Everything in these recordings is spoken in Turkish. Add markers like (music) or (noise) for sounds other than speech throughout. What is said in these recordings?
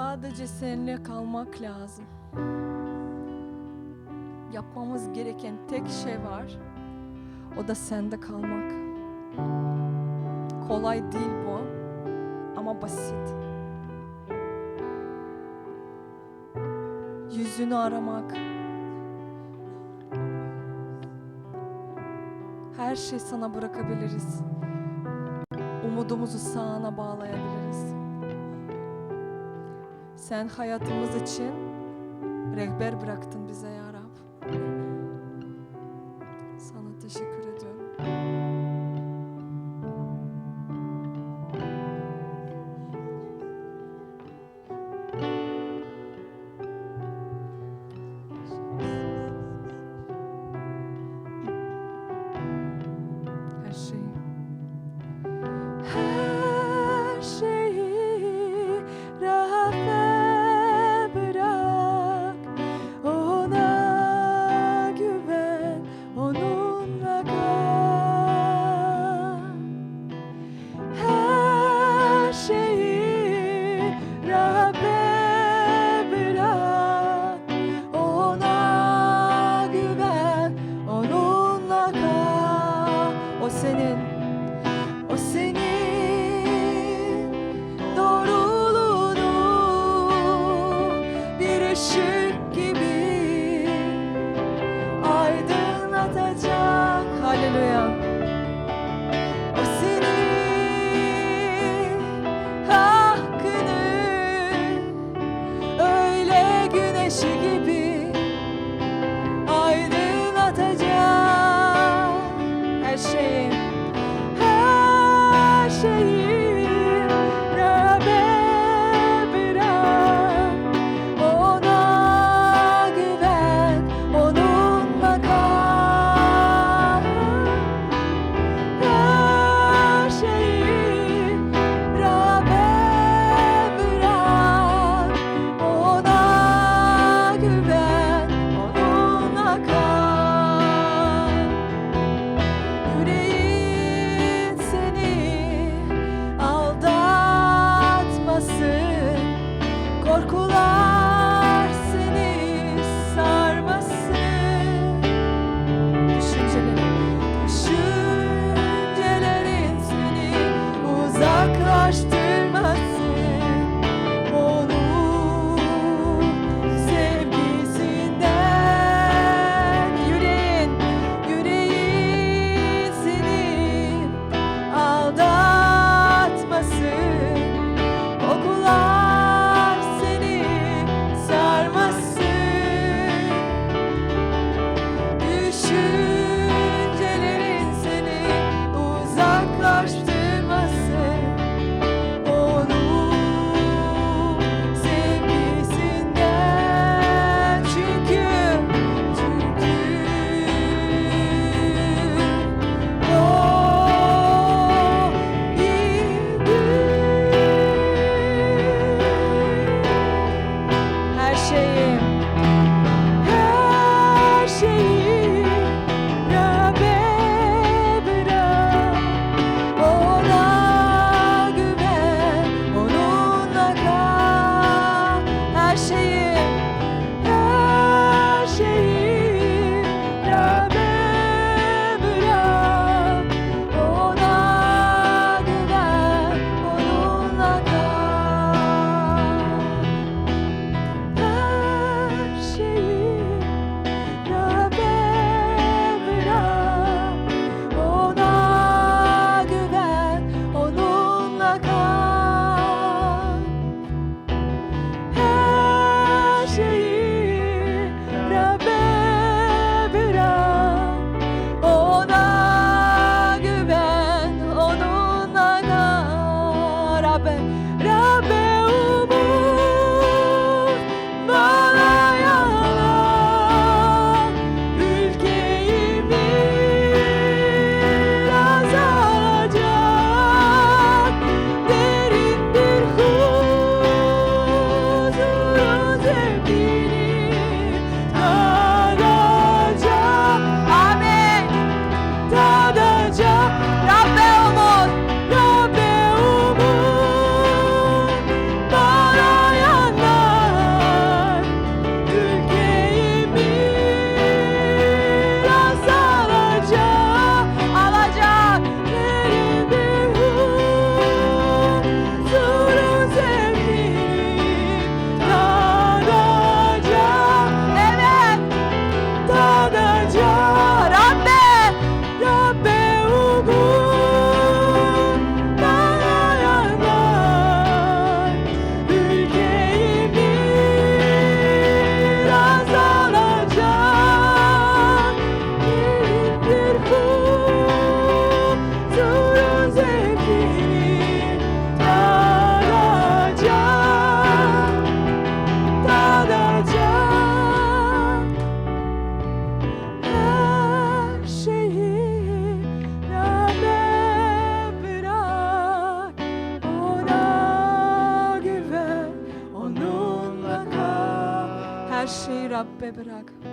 Sadece seninle kalmak lazım. Yapmamız gereken tek şey var. O da sende kalmak. Kolay değil bu ama basit. Yüzünü aramak. Her şeyi sana bırakabiliriz. Umudumuzu sağına bağlayabiliriz. Sen hayatımız için rehber bıraktın bize ya. Her şeyi Rabbe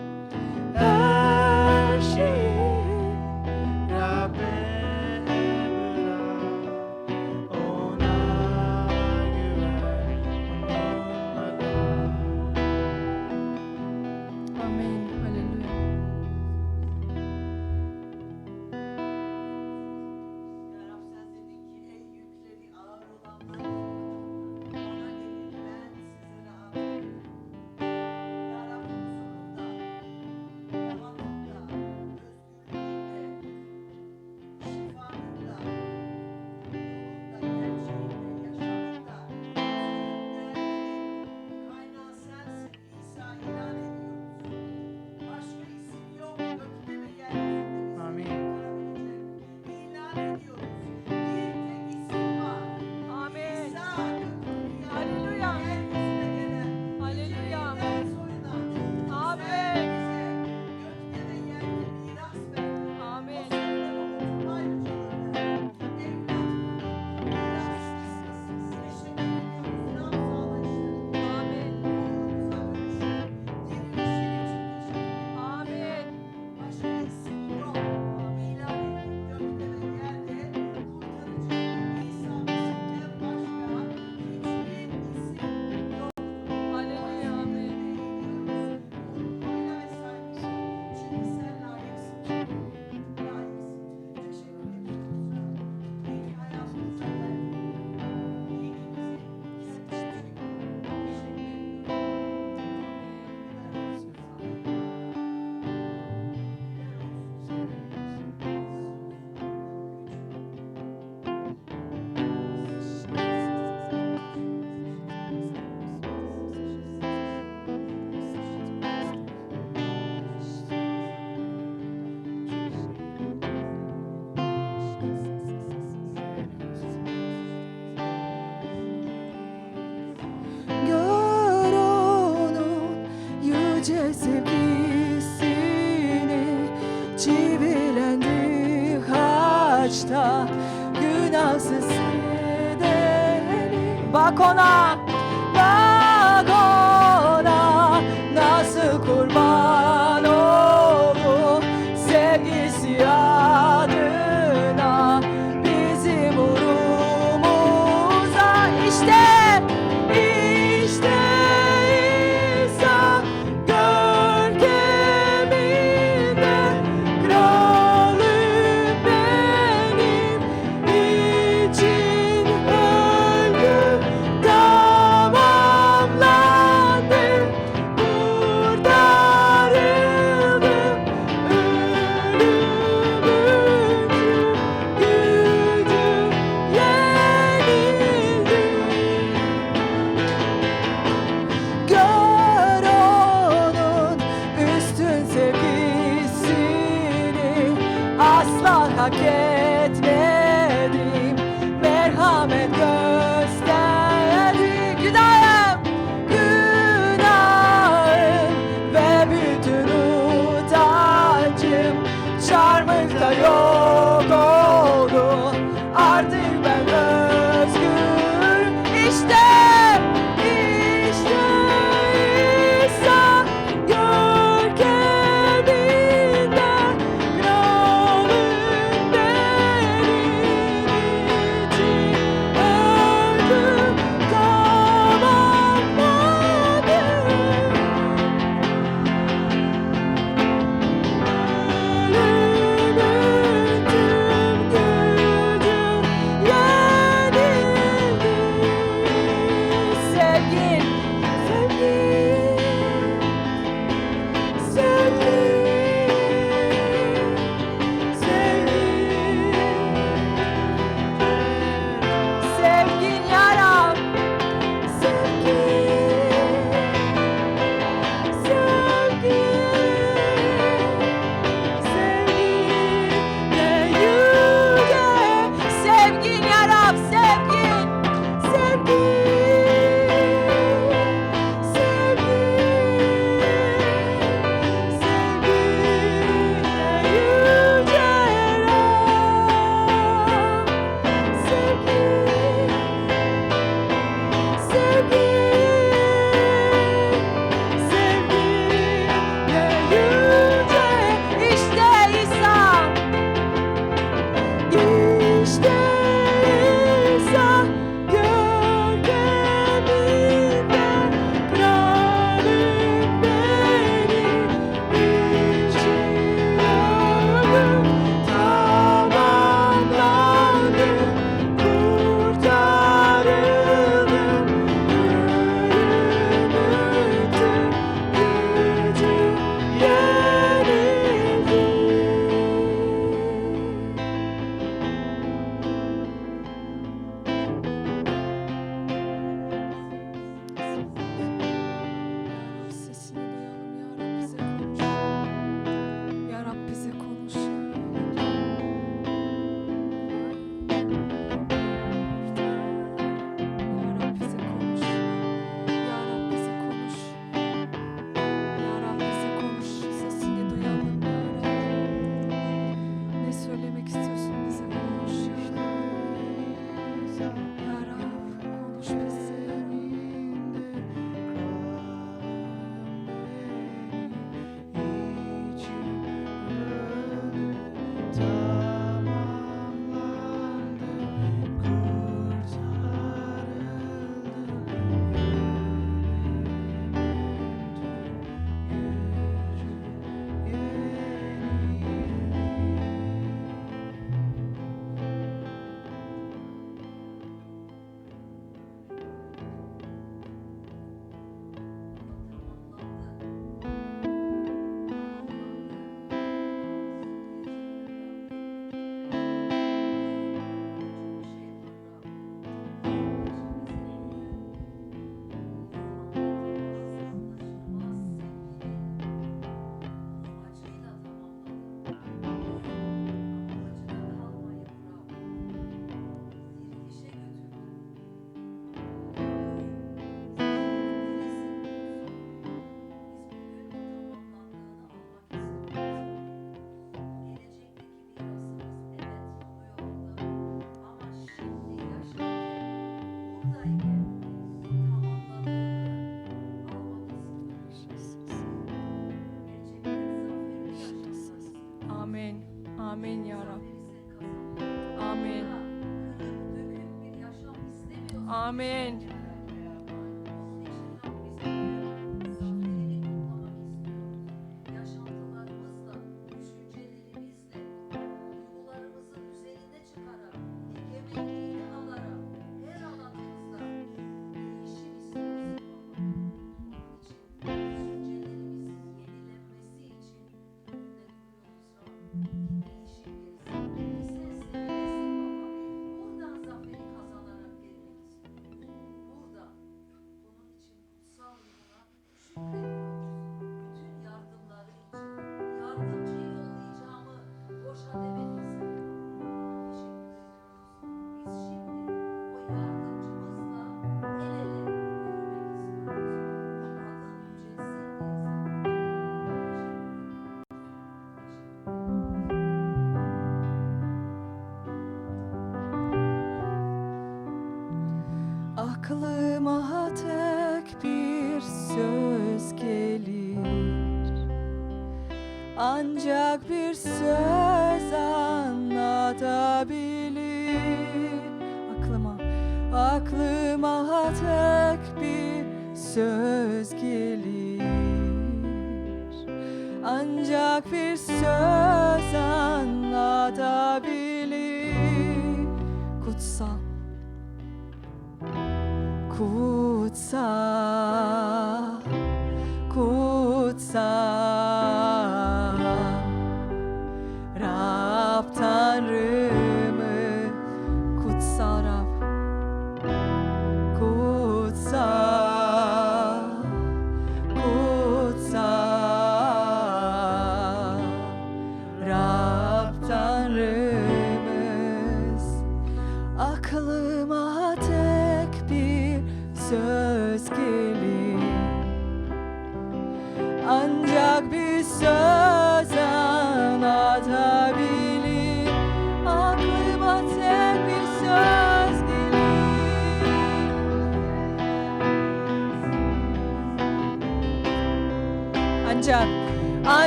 Amen. Aklıma tek bir söz gelir. Ancak bir söz anlatabilir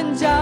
한 자.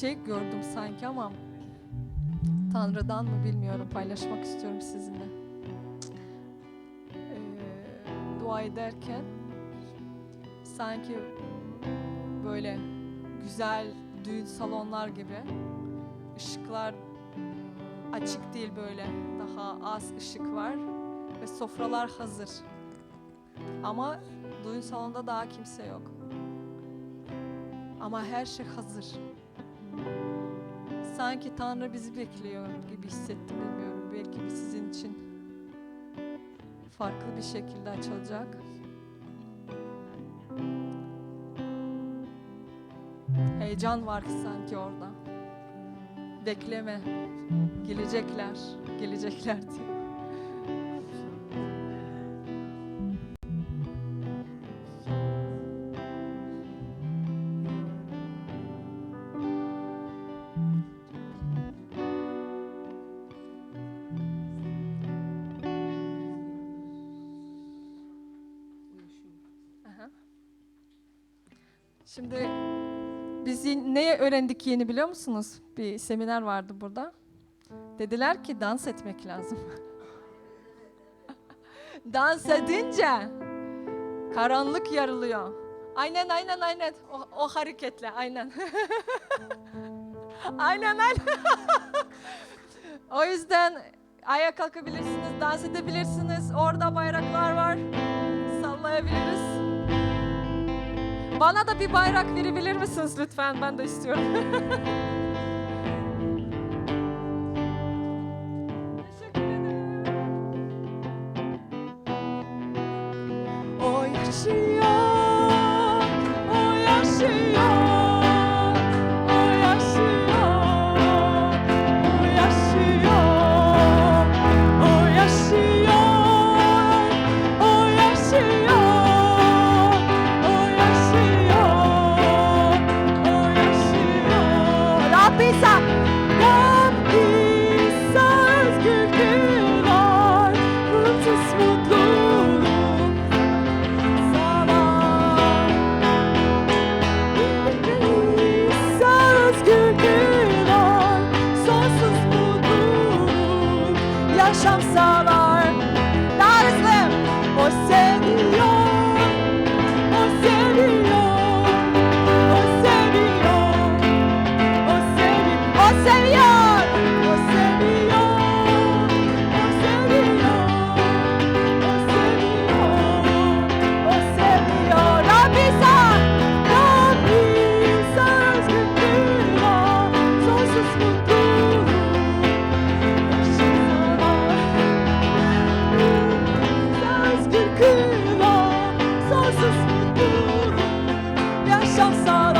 Şey gördüm sanki ama Tanrı'dan mı bilmiyorum paylaşmak istiyorum sizinle. Ee, dua ederken sanki böyle güzel düğün salonlar gibi ışıklar açık değil böyle. Daha az ışık var ve sofralar hazır. Ama düğün salonunda daha kimse yok. Ama her şey hazır. Sanki Tanrı bizi bekliyor gibi hissettim bilmiyorum. Belki sizin için farklı bir şekilde açılacak. Heyecan var sanki orada. Bekleme. Gelecekler, gelecekler diyor. Öğrendik yeni biliyor musunuz? Bir seminer vardı burada. Dediler ki dans etmek lazım. (laughs) dans edince karanlık yarılıyor. Aynen aynen aynen. O, o hareketle aynen. (laughs) aynen aynen. (laughs) o yüzden ayağa kalkabilirsiniz, dans edebilirsiniz. Orada bayraklar var. Sallayabiliriz. Bana da bir bayrak verebilir misiniz lütfen? Ben de istiyorum. (laughs) saw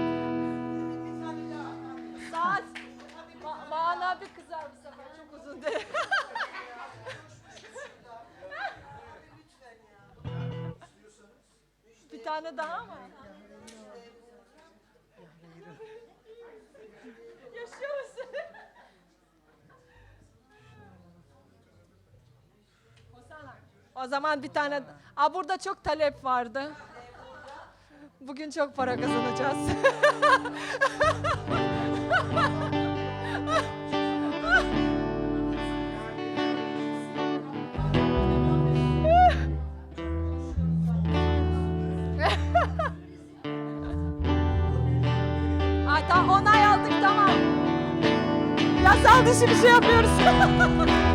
tane daha mı? Yaşıyor musun? O zaman bir tane... Aa, burada çok talep vardı. Bugün çok para kazanacağız. (laughs) işimizi şey yapıyoruz. (laughs)